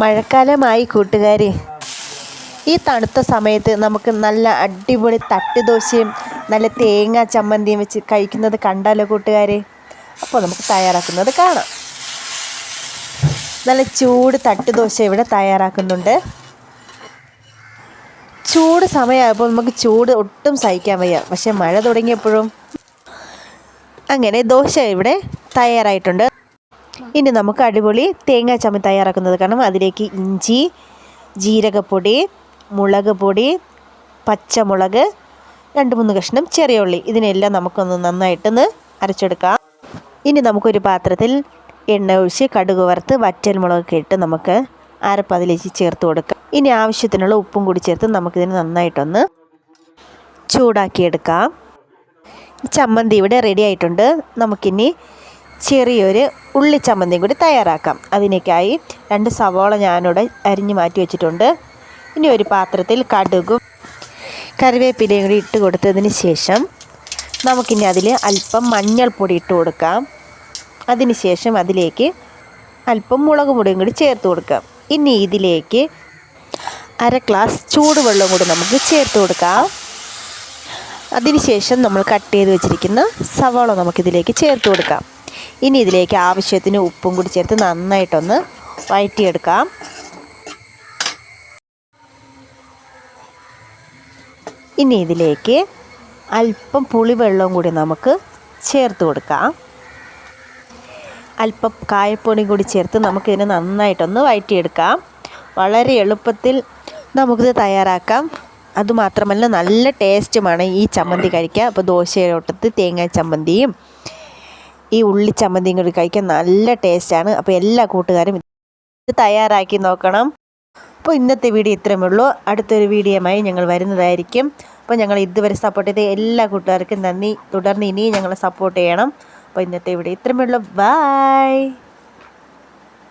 മഴക്കാലമായി കൂട്ടുകാരെ. ഈ തണുത്ത സമയത്ത് നമുക്ക് നല്ല അടിപൊളി തട്ടുദോശയും നല്ല തേങ്ങ ചമ്മന്തിയും വെച്ച് കഴിക്കുന്നത് കണ്ടാലോ കൂട്ടുകാരെ. അപ്പോൾ നമുക്ക് തയ്യാറാക്കുന്നത് കാണാം. നല്ല ചൂട് തട്ടുദോശ ഇവിടെ തയ്യാറാക്കുന്നുണ്ട്. ചൂട് സമയമായപ്പോൾ നമുക്ക് ചൂട് ഒട്ടും സഹിക്കാൻ വയ്യ. പക്ഷേ മഴ തുടങ്ങിയപ്പോഴും അങ്ങനെ ദോശ ഇവിടെ തയ്യാറായിട്ടുണ്ട്. ഇനി നമുക്ക് അടിപൊളി തേങ്ങാ ചമ്മി തയ്യാറാക്കുന്നത് കാരണം അതിലേക്ക് ഇഞ്ചി ജീരകപ്പൊടി മുളക് പൊടി പച്ചമുളക് രണ്ട് മൂന്ന് കഷ്ണം ചെറിയ ഉള്ളി. ഇതിനെല്ലാം നമുക്കൊന്ന് നന്നായിട്ടൊന്ന് അരച്ചെടുക്കാം. ഇനി നമുക്കൊരു പാത്രത്തിൽ എണ്ണ ഒഴിച്ച് കടുക് വറുത്ത് വറ്റൽ മുളകൊക്കെ ഇട്ട് നമുക്ക് അരപ്പ് അതിലേക്ക് ചേർത്ത് കൊടുക്കാം. ഇനി ആവശ്യത്തിനുള്ള ഉപ്പും കൂടി ചേർത്ത് നമുക്കിതിന് നന്നായിട്ടൊന്ന് ചൂടാക്കിയെടുക്കാം. ചമ്മന്തി ഇവിടെ റെഡി ആയിട്ടുണ്ട്. നമുക്കിനി ചെറിയൊരു ഉള്ളി ചമ്മന്തിയും കൂടി തയ്യാറാക്കാം. അതിനേക്കായി രണ്ട് സവോള ഞാനിവിടെ അരിഞ്ഞു മാറ്റി വെച്ചിട്ടുണ്ട്. ഇനി ഒരു പാത്രത്തിൽ കടുകും കറിവേപ്പിലയും കൂടി ഇട്ട് കൊടുത്തതിന് ശേഷം നമുക്കിനി അതിൽ അല്പം മഞ്ഞൾപ്പൊടി ഇട്ട് കൊടുക്കാം. അതിന് ശേഷം അതിലേക്ക് അല്പം മുളക് പൊടിയും കൂടി ചേർത്ത് കൊടുക്കാം. ഇനി ഇതിലേക്ക് അര ഗ്ലാസ് ചൂടുവെള്ളം കൂടി നമുക്ക് ചേർത്ത് കൊടുക്കാം. അതിനുശേഷം നമ്മൾ കട്ട് ചെയ്ത് വെച്ചിരിക്കുന്ന സവാള നമുക്കിതിലേക്ക് ചേർത്ത് കൊടുക്കാം. ഇനി ഇതിലേക്ക് ആവശ്യത്തിന് ഉപ്പും കൂടി ചേർത്ത് നന്നായിട്ടൊന്ന് വഴറ്റിയെടുക്കാം ഇനി ഇതിലേക്ക് അല്പം പുളിവെള്ളവും കൂടി നമുക്ക് ചേർത്ത് കൊടുക്കാം. അല്പം കായപ്പൊടി കൂടി ചേർത്ത് നമുക്കിതിനെ നന്നായിട്ടൊന്ന് വഴറ്റിയെടുക്കാം വളരെ എളുപ്പത്തിൽ നമുക്കിത് തയ്യാറാക്കാം. അതുമാത്രമല്ല നല്ല ടേസ്റ്റുമാണ് ഈ ചമ്മന്തി കഴിക്കുക അപ്പോൾ ദോശയോട്ടത്ത് തേങ്ങാ ചമ്മന്തിയും ഈ ഉള്ളി ചമ്മന്തിയും കൂടി കഴിക്കാൻ നല്ല ടേസ്റ്റാണ് അപ്പോൾ എല്ലാ കൂട്ടുകാരും ഇത് തയ്യാറാക്കി നോക്കണം. അപ്പോൾ ഇന്നത്തെ വീഡിയോ ഇത്രയേ ഉള്ളൂ. അടുത്തൊരു വീഡിയോയുമായി ഞങ്ങൾ വരുന്നതായിരിക്കും. അപ്പോൾ ഞങ്ങൾ ഇതുവരെ സപ്പോർട്ട് ചെയ്ത എല്ലാ കൂട്ടുകാർക്കും നന്ദി. തുടർന്ന് ഇനിയും ഞങ്ങളെ സപ്പോർട്ട് ചെയ്യണം. അപ്പോൾ ഇന്നത്തെ വീഡിയോ ഇത്രയേ ഉള്ളൂ. ബായ്